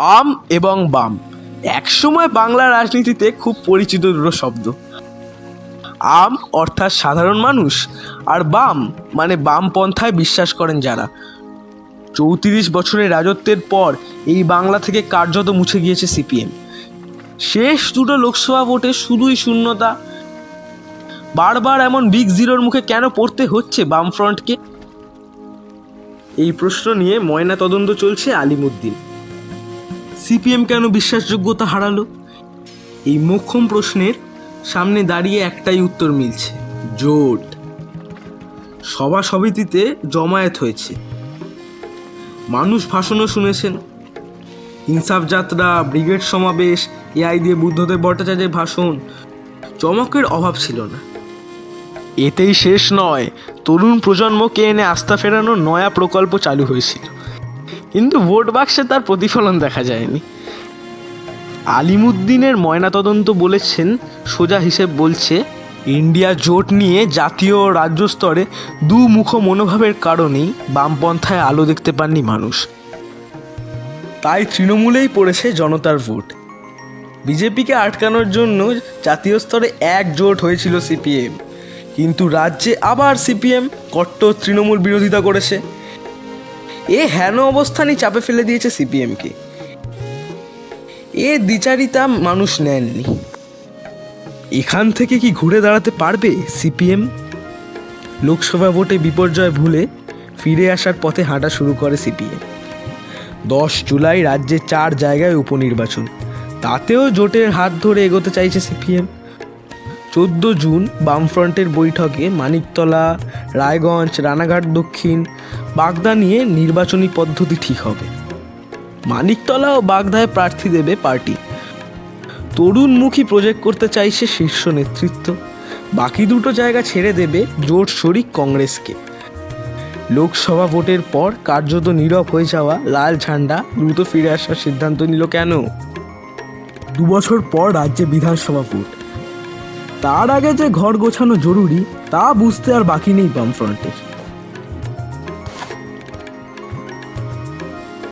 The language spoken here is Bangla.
আম এবং বাম। একসময় বাংলা রাজনীতিতে খুব পরিচিত দুটো শব্দ। আম অর্থাৎ সাধারণ মানুষ, আর বাম মানে বামপন্থায় বিশ্বাস করেন যারা। চৌত্রিশ বছরের রাজত্বের পর এই বাংলা থেকে কার্যত মুছে গিয়েছে সিপিএম। শেষ দুটো লোকসভা ভোটে শুধুই শূন্যতা। বারবার এমন বিগ জিরোর মুখে কেন পড়তে হচ্ছে বামফ্রন্টকে? এই প্রশ্ন নিয়ে ময়না তদন্ত চলছে আলিমুদ্দিন। সিপিএম কেন বিশ্বাসযোগ্যতা হারালো? এই মোক্ষম প্রশ্নের সামনে দাঁড়িয়ে একটাই উত্তর মিলছে, জোট। সভা সমিতিতে জমায়েত হয়েছে। মানুষ ভাষণও শুনেছেন। ইনসাফ যাত্রা, ব্রিগেড সমাবেশ, এআই দিয়ে বুদ্ধদেব ভট্টাচার্যের ভাষণ, চমকের অভাব ছিল না। এতেই শেষ নয়, তরুণ প্রজন্মকে এনে আস্থা ফেরানোর নয়া প্রকল্প চালু হয়েছিল। কিন্তু ভোট বাক্সে তার প্রতিফলন দেখা যায়নি। আলিমুদ্দিনের ময়নাতদন্ত বলেছেন, সোজা হিসেব বলছে, ইন্ডিয়া জোট নিয়ে জাতীয় ও রাজ্য স্তরে দুমুখ মনোভাবের কারণেই বামপন্থায় আলো দেখতে পাননি মানুষ। তাই তৃণমূলেই পড়েছে জনতার ভোট। বিজেপিকে আটকানোর জন্য জাতীয় স্তরে একজোট হয়েছিল সিপিএম। কিন্তু রাজ্যে আবার সিপিএম কট্টর তৃণমূল বিরোধিতা করেছে। এ হেন অবস্থানই চাপে ফেলে দিয়েছে সিপিএমকে। এ দ্বিচারিতা মানুষ নেননি। এখান থেকে কি ঘুরে দাঁড়াতে পারবে সিপিএম? লোকসভা ভোটে বিপর্যয় ভুলে ফিরে আসার পথে হাঁটা শুরু করে সিপিএম। দশ জুলাই রাজ্যে চার জায়গায় উপনির্বাচন। তাতেও জোটের হাত ধরে এগোতে চাইছে সিপিএম। চোদ্দ জুন বামফ্রন্টের বৈঠকে মানিকতলা, রায়গঞ্জ, রানাঘাট দক্ষিণ, বাগদা নিয়ে নির্বাচনী পদ্ধতি ঠিক হবে। মানিকতলা ও বাগদায় প্রার্থী দেবে পার্টি। তরুণমুখী প্রজেক্ট করতে চাইছে শীর্ষ নেতৃত্ব। বাকি দুটো জায়গা ছেড়ে দেবে জোট শরিক কংগ্রেসকে। লোকসভা ভোটের পর কার্যত নীরব হয়ে যাওয়া লাল ঝান্ডা দ্রুত ফিরে আসার সিদ্ধান্ত নিল কেন? দুবছর পর রাজ্যে বিধানসভা ভোট। তার আগে যে ঘর গোছানো জরুরি তা বুঝতে আর বাকি নেই বামফ্রন্টের।